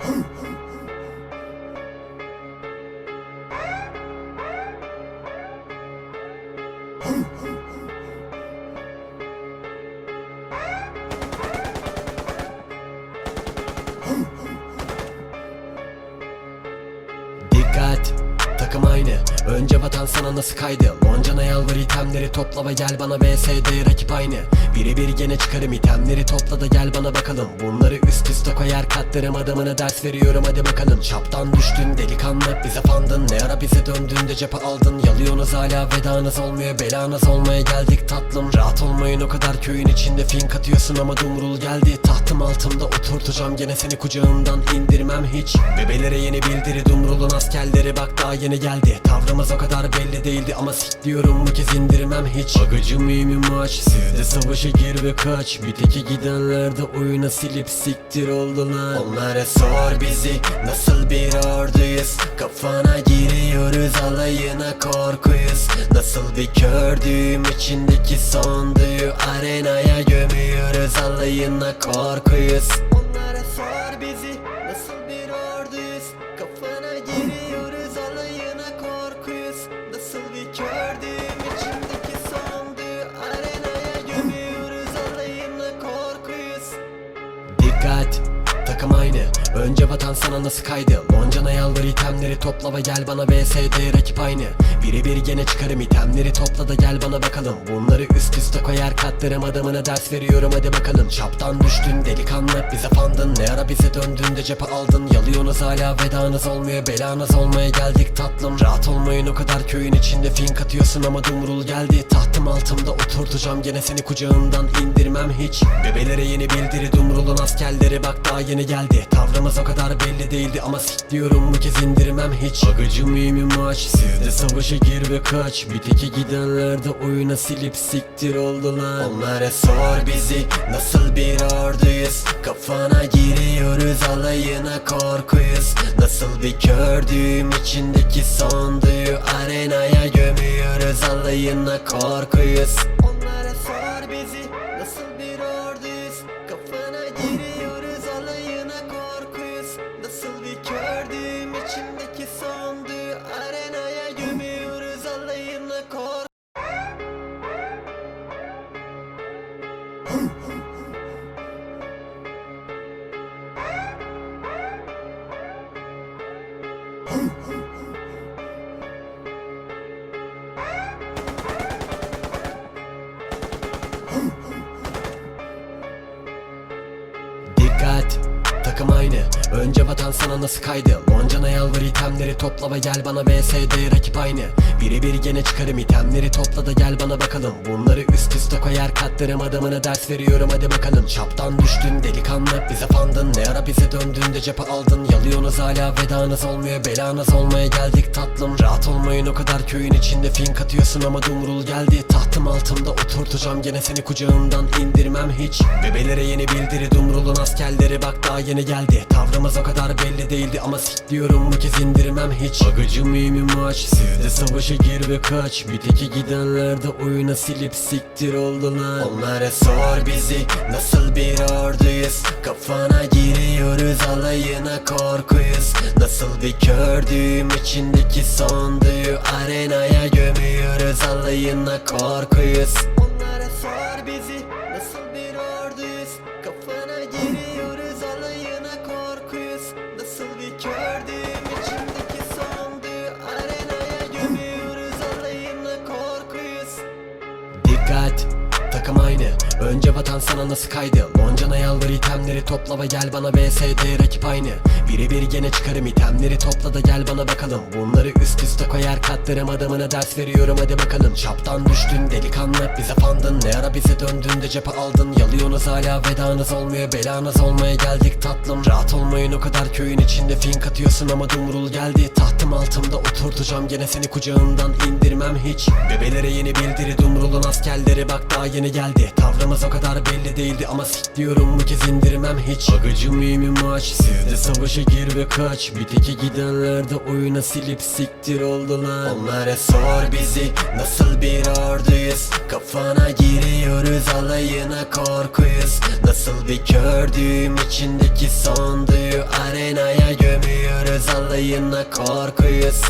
Dikkat! Takım aynı. Önce vatan sana nasıl kaydı? Loncana yalvar itemleri topla gel bana VSD rakip aynı Birebir gene çıkarım itemleri topla da gel bana bakalım. Bunları üst üste koyar katlarım adamına ders veriyorum hadi bakalım. Çaptan düştün delikanlı bize fandın. Ne ara bize döndün de cephe aldın? Yalıyorsunuz hala vedanız olmuyor belanız olmaya geldik tatlım? Rahat olmayın o kadar köyün içinde fink atıyorsun ama dumrul geldi. Tahtım altımda oturtacağım gene seni kucağımdan indirmem hiç. Bebelere yeni bildiri dumrulun askerleri bak daha yeni geldi. Tavrımız o kadar belli değildi ama sik diyorum bu kez indirmem hiç. Bagacı mühimim maç sizde gir ve kaç. Bir teki gidenler de oyuna silip siktir oldular. Onlara sor bizi nasıl bir orduyuz? Kafana giriyoruz alayına korkuyuz. Nasıl bir kördüğüm içindeki sonduyu Arenaya gömüyoruz alayına korkuyuz Önce vatan sana nasıl kaydı? Loncana yalvar itemleri topla ve gel bana VSD rakip aynı. Birebir gene çıkarım itemleri topla da gel bana bakalım. Bunları üst üste koyar katlarım adamına ders veriyorum hadi bakalım. Çaptan düştün delikanlı bize fandın. Ne ara bize döndün de cephe aldın? Yalıyorsunuz hala vedanız olmuyor belanız olmaya geldik tatlım. Rahat olmayın o kadar köyün içinde fink atıyorsun ama dumrul geldi. Tahtım altımda oturtacağım gene seni kucağımdan indirmem hiç. Bebelere yeni bildiri dumrulun askerleri bak daha yeni geldi Tavrımız o kadar belli değildi ama sik diyorum bu kez indirmem hiç. Bagacı mühimim maç sizde savaşa gir ve kaç. Bir teki gidenler de oyuna silip siktir oldular. Onlara sor bizi nasıl bir orduyuz? Kafana giriyoruz alayına korkuyuz. Nasıl bir kördüğüm içindeki sonduyu Arenaya gömüyoruz alayına korkuyuz Hmm. Vatan sana nasıl kaydı? Loncana yalvar itemleri topla ve gel bana VSD rakip aynı. Birebir gene çıkarım itemleri topla da gel bana bakalım. Bunları üst üste koyar katlarım adamına ders veriyorum hadi bakalım. Çaptan düştün delikanlı bize fandın. Ne ara bize döndün de cephe aldın? Yalıyorsunuz hala vedanız olmuyor belanız olmaya geldik. Tatlım Rahat olmayın o kadar köyün içinde fink atıyorsun ama dumrul geldi. Tahtım altımda oturtacağım gene seni kucağımdan. İndirmem hiç. Bebelere yeni bildiri dumrulun askerleri bak daha yeni geldi. Tavrımız o kadar belli değildi ama sik diyorum bu kez indirmem hiç. Bagacı mühimim maç sizde savaşa gir ve kaç. Bir teki gidenler de oyuna silip siktir oldular. Onlara sor bizi nasıl bir orduyuz? Kafana giriyoruz alayına korkuyuz. Nasıl bir kördüğüm içindeki sonduyu Arenaya gömüyoruz alayına korkuyuz sana nasıl kaydı? Loncana yalvar itemleri topla ve gel bana VSD rakip aynı. Birebir gene çıkarım itemleri topla da gel bana bakalım. Bunları üst üste koyar katlarım adamına ders veriyorum hadi bakalım. Çaptan düştün delikanlı bize fandın. Ne ara bize döndün de cephe aldın? Yalıyorsunuz hala vedanız olmuyor belanız olmaya geldik tatlım. Rahat olmayın o kadar köyün içinde fink atıyorsun ama dumrul geldi. Tahtım altımda oturtacağım gene seni kucağımdan indirmem hiç. Bebelere yeni bildiri dumrulun askerleri bak daha yeni geldi. Tavrım Tavrımız o kadar belli değildi ama sik diyorum bu kez indirmem hiç. Bagacı mühimi maç Siz de savaşa gir ve kaç. Bir teke gidenler de oyuna silip siktir oldular. Onlara sor bizi nasıl bir orduyuz? Kafana giriyoruz alayına korkuyuz. Nasıl bir kördüğüm içindeki sonduyu Arenaya gömüyoruz alayına korkuyuz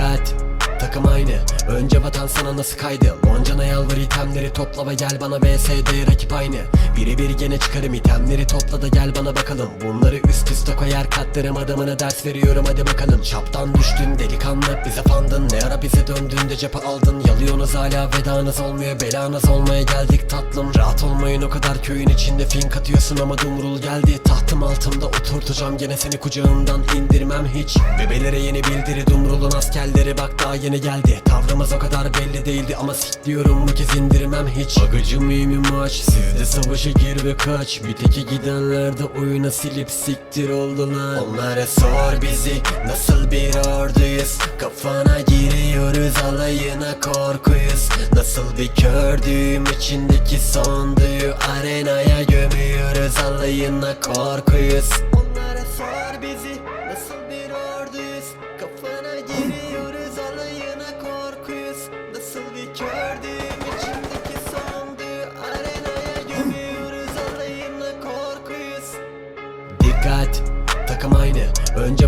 Dikkat Takım aynı. Önce vatan sana nasıl kaydı? Loncana yalvar itemleri topla ve gel bana BSD rakip aynı. Birebir gene çıkarım itemleri topla da gel bana bakalım. Bunları üst üste koyar katlarım adamına ders veriyorum. Hadi bakalım. Çaptan düştün delikanlı bize fandın. Ne ara bize döndün de cephe aldın? Yalıyorsunuz hala vedanız olmuyor belanız olmaya geldik tatlım. Rahat olmayın o kadar köyün içinde fink atıyorsun ama dumrul geldi. Tahtım altımda oturtacağım gene seni kucağımdan indirmem hiç. Bebelere yeni bildiri dumrulun askerleri. Bak daha yeni geldi. Tavrımız o kadar belli değildi ama sik diyorum bu kez indirmem hiç. Bagacı mühimi maç siz de savaşa gir ve kaç. Bir teke gidenler de oyuna silip siktir oldular. Onlara sor bizi nasıl bir orduyuz? Kafana giriyoruz alayına korkuyuz. Nasıl bir kördüğüm içindeki sonduyu Arenaya gömüyoruz alayına korkuyuz. Onlara sor bizi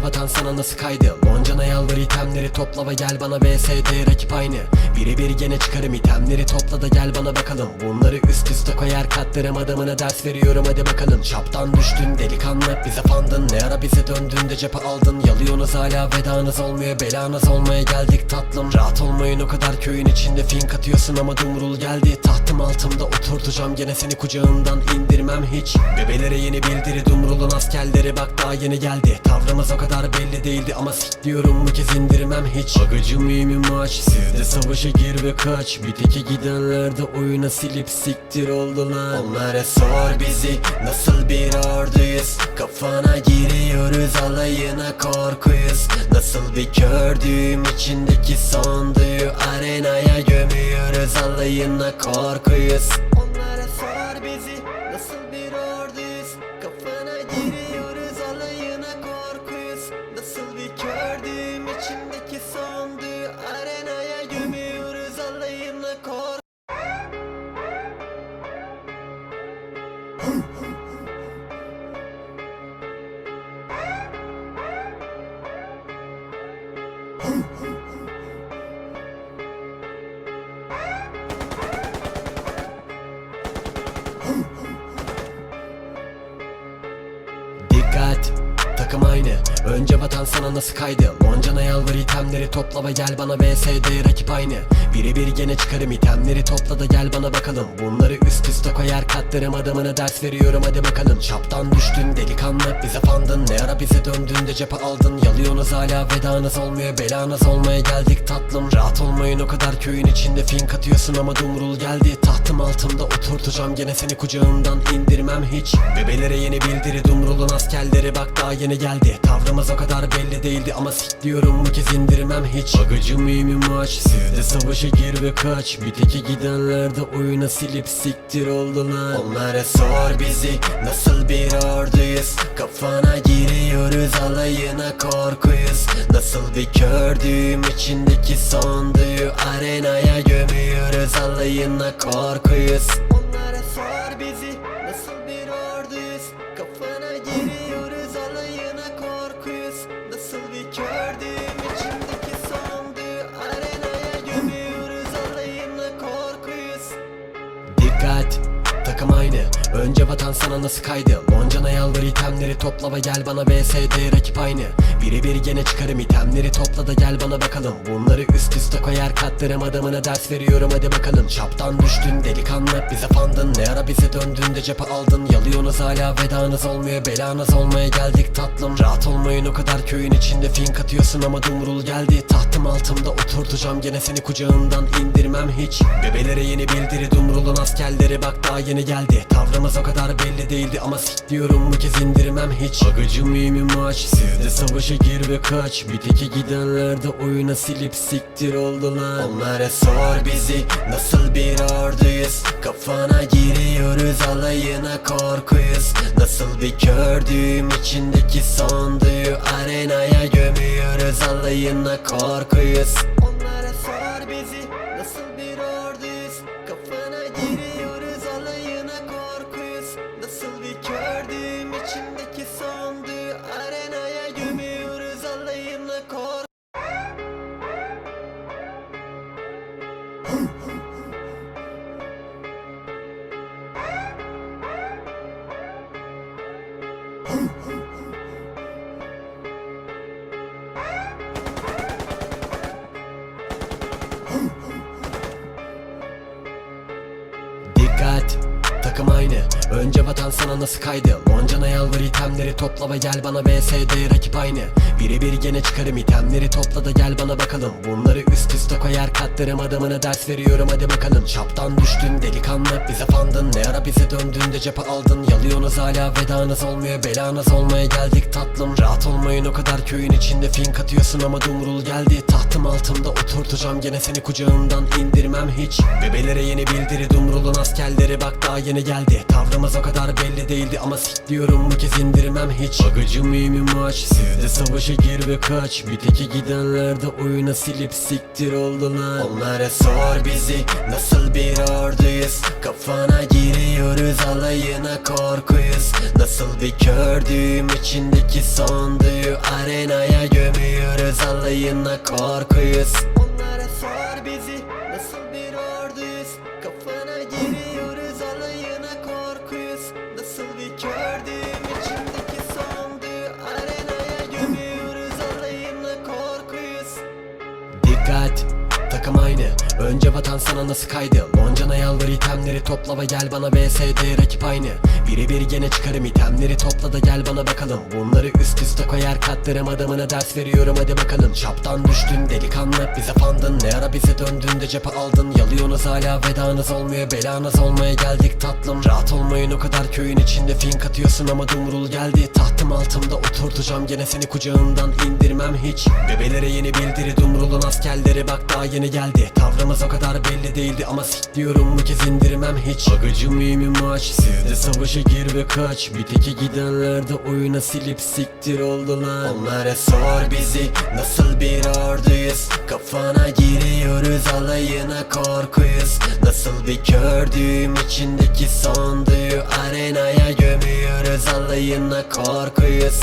vatan sana nasıl kaydı Loncana yalvar itemleri topla ve gel bana BSD rakip aynı. Birebir gene çıkarım itemleri topla da gel bana bakalım. Bunları üst üste koyar katlarım adamına ders veriyorum hadi bakalım. Çaptan düştün delikanlı bize fandın. Ne ara bize döndün de cephe aldın? Yalıyorsunuz hala vedanız olmuyor belanız olmaya geldik tatlım. Rahat olmayın o kadar köyün içinde fink atıyorsun ama dumrul geldi. Tahtım altımda oturtacağım gene seni kucağımdan indirmem hiç. Bebelere yeni bildiri dumrulun askerleri bak daha yeni geldi. Tavrımız o kadar belli değildi ama sik diyorum bu kez indirmem hiç. Bagacı mühimi maç siz de savaşa gir ve kaç. Bir teke gidenler de oyuna silip siktir oldular. Onlara sor bizi nasıl bir orduyuz? Kafana giriyoruz alayına korkuyuz. Nasıl bir kördüğüm içindeki sonduyu Arenaya gömüyoruz alayına korkuyuz Dikkat Takım aynı. Önce vatan sana nasıl kaydı Loncana yalvar itemleri topla ve gel bana BSD rakip aynı. Birebir gene çıkarım itemleri topla da gel bana bakalım. Bunları üst üste koyar katlarım adamına ders veriyorum hadi bakalım. Çaptan düştün delikanlı bize fandın. Ne ara bize döndün de cephe aldın? Yalıyorsunuz hala vedanız olmuyor belanız olmaya geldik tatlım. Rahat olmayın o kadar köyün içinde fink atıyorsun ama dumrul geldi. Tahtım altımda oturtacağım gene seni kucağımdan indirmem hiç. Bebelere yeni bildiri dumrulun askerleri bak daha yeni geldi. Tavrımız o kadar belli değildi ama sik diyorum bu kez indirmem hiç. Bagacı mühimi maç siz de savaşa gir ve kaç. Bir teke gidenler de oyuna silip siktir oldular. Onlara sor bizi nasıl bir orduyuz? Kafana giriyoruz alayına korkuyuz. Nasıl bir kördüğüm içindeki sonduyu Arenaya gömüyoruz alayına korkuyuz. Onlara sor bizi Önce vatan sana nasıl kaydı? Loncana yalvar itemleri topla ve gel bana VSD rakip aynı. Birebir gene çıkarım itemleri topla da gel bana bakalım. Bunları üst üste koyar katlarım adamına ders veriyorum hadi bakalım. Çaptan düştün delikanlı bize fandın. Ne ara bize döndün de cephe aldın? Yalıyorsunuz hala vedanız olmuyor belanız olmaya geldik tatlım. Rahat olmayın o kadar köyün içinde fink atıyorsun ama dumrul geldi. Tahtım altımda oturtacağım gene seni kucağından. İndirmem hiç. Bebelere yeni bildiri dumrulun askerleri bak daha yeni geldi. Tavrımız o kadar belli değildi ama sik diyorum bu kez indirmem hiç Agıcı mıyım maç sizde savaşa gir ve kaç. Bir teke gidenler de oyuna silip siktir oldular. Onlara sor bizi nasıl bir orduyuz? Kafana giriyoruz alayına korkuyuz. Nasıl bir kördüğüm içindeki sonduyu Arenaya gömüyoruz alayına korkuyuz Ho, ho. Önce vatan sana nasıl kaydı? Loncana yalvar itemleri topla ve gel bana VSD rakip aynı. Birebir gene çıkarım itemleri topla da gel bana bakalım. Bunları üst üste koyar katlarım adamına ders veriyorum hadi bakalım. Çaptan düştün delikanlı bize fandın. Ne ara bize döndün de cephe aldın? Yalıyorsunuz hala vedanız olmuyor belanız olmaya geldik tatlım. Rahat olmayın o kadar köyün içinde fink atıyorsun ama dumrul geldi. Tahtım altımda oturtacağım gene seni kucağımdan indirmem hiç. Bebelere yeni bildiri dumrulun askerleri bak daha yeni geldi Tavrımız o kadar belli değildi ama sik bu kez indirmem hiç. Agıcı mıyım maç sizde savaşa gir ve kaç. Bir teke gidenler de oyuna silip siktir oldular. Onlara sor bizi nasıl bir orduyuz? Kafana giriyoruz alayına korkuyuz. Nasıl bir kördüğüm içindeki sonduyu Arenaya gömüyoruz alayına korkuyuz Önce vatan sana nasıl kaydı Loncana yalvar itemleri topla ve gel bana VSD rakip aynı. Birebir gene çıkarım itemleri topla da gel bana bakalım. Bunları üst üste koyar katlarım adamına ders veriyorum hadi bakalım. Çaptan düştün delikanlı bize fandın. Ne ara bize döndün de cephe aldın? Yalıyorsunuz hala vedanız olmuyor belanız olmaya geldik tatlım. Rahat olmayın o kadar köyün içinde fink atıyorsun ama dumrul geldi. Tahtım altımda oturtacağım gene seni kucağımdan indirmem hiç. Bebelere yeni bildiri dumrulun askerleri bak daha yeni geldi. Tavrımız o kadar belli değildi ama sik diyorum bu kez indirmem hiç. Agıcı mıyım maç sizde savaşa gir ve kaç. Bir teke gidenler de oyuna silip siktir oldular. Onlara sor bizi nasıl bir orduyuz? Kafana giriyoruz alayına korkuyuz. Nasıl bir kördüğüm içindeki sonduyu Arenaya gömüyoruz alayına korkuyuz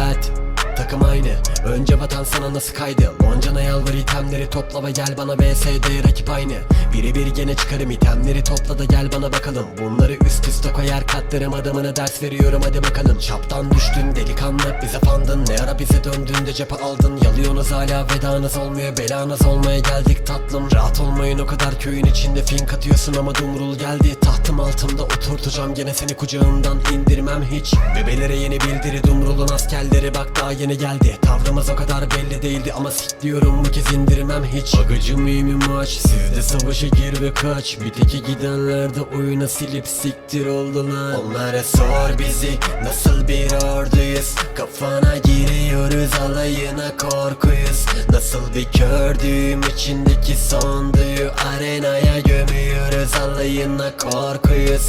Dikkat Takım aynı. Önce vatan sana nasıl kaydı? Loncana yalvar itemleri topla ve gel bana VSD rakip aynı. Birebir gene çıkarım itemleri topla da gel bana bakalım. Bunları üst üste koyar katlarım adamına ders veriyorum hadi bakalım. Çaptan düştün delikanlı bize fandın. Ne ara bize döndün de cephe aldın. Yalıyorsunuz hala vedanız olmuyor belanız olmaya geldik tatlım. Rahat olmayın o kadar köyün içinde fink atıyorsun ama dumrul geldi. Tahtım altımda oturtacağım gene seni kucağımdan indirmem hiç. Bebelere yeni bildiri dumrulun askerleri. Bak daha yeni geldi. Tavrımız o kadar belli değildi ama sikliyorum bu kez indirmem hiç. Agacı mıyım maç sizde savaşa gir ve kaç. Bir teki gidenler de oyuna silip siktir oldular. Onlara sor bizi nasıl bir orduyuz? Kafana giriyoruz alayına korkuyuz. Nasıl bir kördüğüm içindeki sonduyu Arenaya gömüyoruz alayına korkuyuz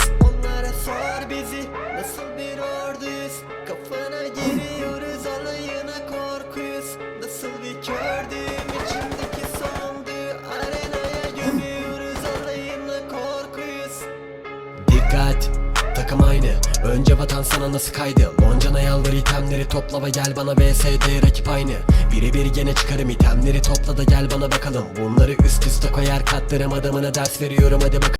Vatan sana nasıl kaydı? Loncana yalvar itemleri topla ve gel bana VSD rakip aynı. Birebir gene çıkarım itemleri topla da gel bana bakalım. Bunları üst üste koyar katlarım adamına ders veriyorum hadi bakalım